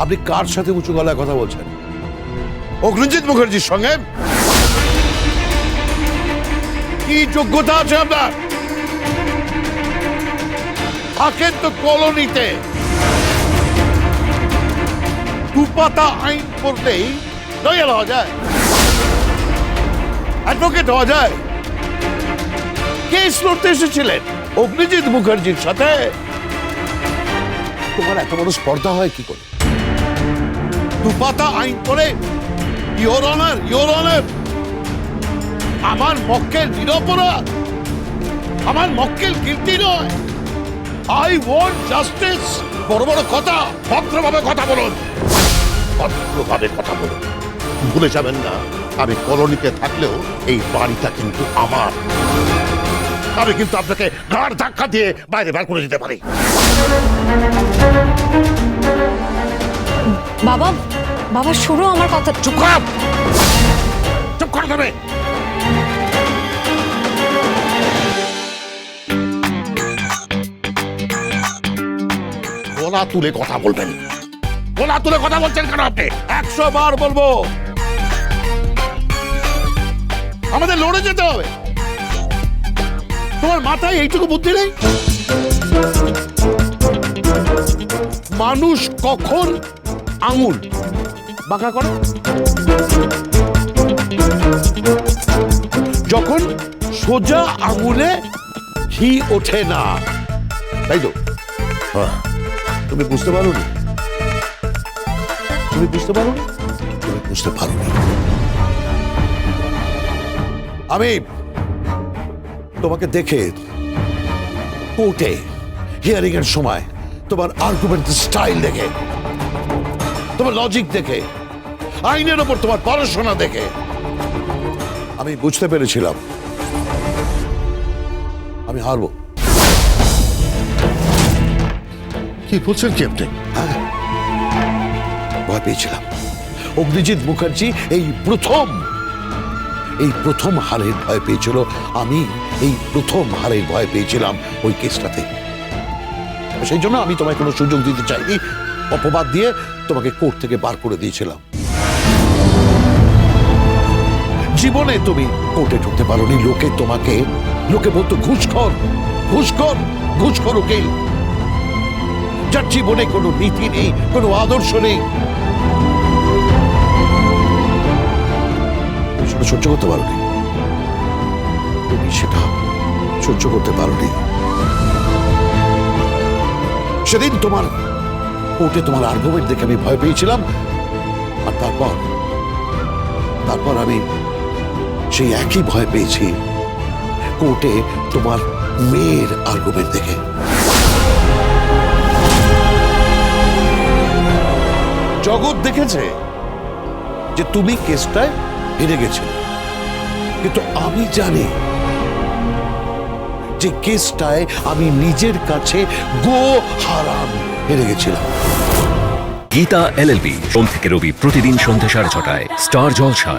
আপনি কার সাথে উঁচু গলায় কথা বলছেন? অগ্নিজিৎ মুখার্জির সঙ্গে? কি যোগ্যতা আছে আপনার? থাকেন তো কলোনিতে। দুপাতা আইন করলেই লয়াল হওয়া যায়। অ্যাডভোকেট হওয়া যায়। কেস লড়তে এসেছিলেন অগ্নিজিৎ মুখার্জির সাথে। তোমার এত বড় স্পর্ধা হয় কি করে? দুপাতা আইন করে। ইয়োর অনার ইয়োর অনার আমার মক্কেল নিরপরাধ, আমার মক্কেল কীর্তি নয়। আই ওয়ান্ট জাস্টিস বড় বড় কথা, ভদ্রভাবে কথা বলুন। ভদ্রভাবে কথা বলুন। ভুলে যাবেন না, আমি কলোনিতে থাকলেও এই বাড়িটা কিন্তু আমার। আমি কিন্তু আপনাকে ঘাড় ধাক্কা দিয়ে বাইরে বার করে দিতে পারি। বাবা বাবা শুরু আমার কথা। চুপ কর। চুপ করে দেবে গলা তুলে কথা বলবেন। গলা তুলে কথা বলছেন কেন আপনি? একশো বার বলব। আমাদের লড়ে যেতে হবে। তোমার মাথায় এইটুকু বুদ্ধি নেই? মানুষ কখন আঙুল। বাঁকা করে। যখন সোজা আঙুলে ঘি ওঠে না, তাই তো? হ্যাঁ। তুমি বুঝতে পারো নি তুমি বুঝতে পারো তুমি বুঝতে পারো নি আমি তোমাকে দেখে কোর্টে হিয়ারিং এর সময় তোমার আর্গুমেন্ট স্টাইল দেখে তোমার লজিক দেখে আইনের ওপর তোমার পড়াশোনা দেখে। আমি বুঝতে পেরেছিলাম। আমি হারবো। কি বলছেন কি আপনি? ভয় পেয়েছিলাম। অগ্নিজিৎ মুখার্জি এই প্রথম এই প্রথম হারের ভয় পেয়েছিল। আমি এই প্রথম হারের ভয় পেয়েছিলাম ওই কেসটাতে। সেই জন্য আমি তোমায় কোনো সুযোগ দিতে চাইনি। অপবাদ দিয়ে তোমাকে কোর্ট থেকে বার করে দিয়েছিলাম। জীবনে তুমি কোর্টে ঢুকতে পারোনি, লোকে তোমাকে, লোকে বলতো ঘুষখর ঘুষখর ঘুষখর উকিল। যার জীবনে কোনো নীতি নেই, কোনো আদর্শ নেই। সহ্য করতে পারোনি। তুমি সেটা সহ্য করতে পারোনি। সেদিন তোমার কোর্টে তোমার আর্গুমেন্ট দেখে আমি ভয় পেয়েছিলাম। আর তারপর তারপর আমি সেই একই ভয় পেয়েছি কোর্টে তোমার মেয়ের আর্গুমেন্ট দেখে। জগৎ দেখেছে যে তুমি কেসটায় হেরে গেছিলে। কিন্তু আমি জানি যে কেসটায় আমি নিজের কাছে গো হারাম হেরে গেছিলাম। গীতা এলএলবি সোম থেকে রবি প্রতিদিন সন্ধ্যা সাড়ে ছটায়। স্টার জলসায়।